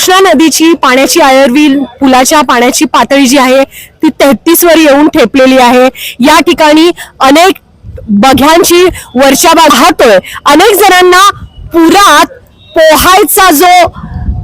कृष्णा नदीची पाण्याची आयर्वील पुलाच्या पाण्याची पातळी जी आहे ती तेहतीस वर येऊन ठेपलेली आहे. या ठिकाणी अनेक बघ्यांची वरच्या बाग वाहतोय अनेक जणांना पुरात पोहायचा जो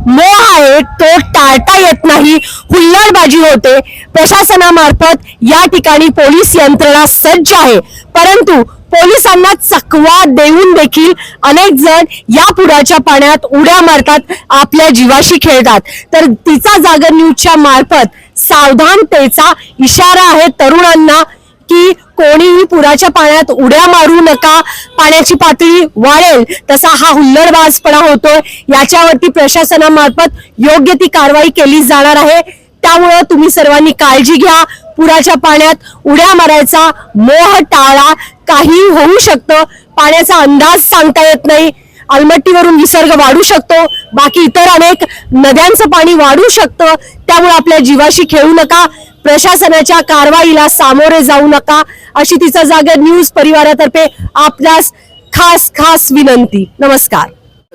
मोह आहे तो टाळता येत नाही. हुल्लडबाजी होते. प्रशासनामार्फत या ठिकाणी पोलीस यंत्रणा सज्ज आहे. परंतु पोलिसांना चकवा देऊन देखील अनेक जण या पुराच्या पाण्यात उड्या मारतात आपल्या जीवाशी खेळतात. तर तिचा जागर न्यूजच्या मार्फत सावधानतेचा इशारा आहे तरुणांना की कोणीही पुराच्या पाण्यात उड्या मारू नका पाण्याची पातळी वाढेल तसा हा हुल्लडबाजपणा होतोय. याच्यावरती प्रशासनामार्फत योग्य ती कारवाई केली जाणार आहे. त्यामुळं तुम्ही सर्वांनी काळजी घ्या. पुराच्या पाण्यात उड्या मारायचा मोह टाळा. काही होऊ शकतं. पाण्याचा अंदाज सांगता येत नाही. अलमट्टीवरून विसर्ग वाढू शकतो. बाकी इतर अनेक नद्यांचं पाणी वाढू शकतं. त्यामुळे आपल्या जीवाशी खेळू नका. प्रशासनाच्या कारवाईला सामोरे जाऊ नका. अशी तिचा जागा न्यूज परिवारातर्फे आपल्यास खास खास विनंती. नमस्कार.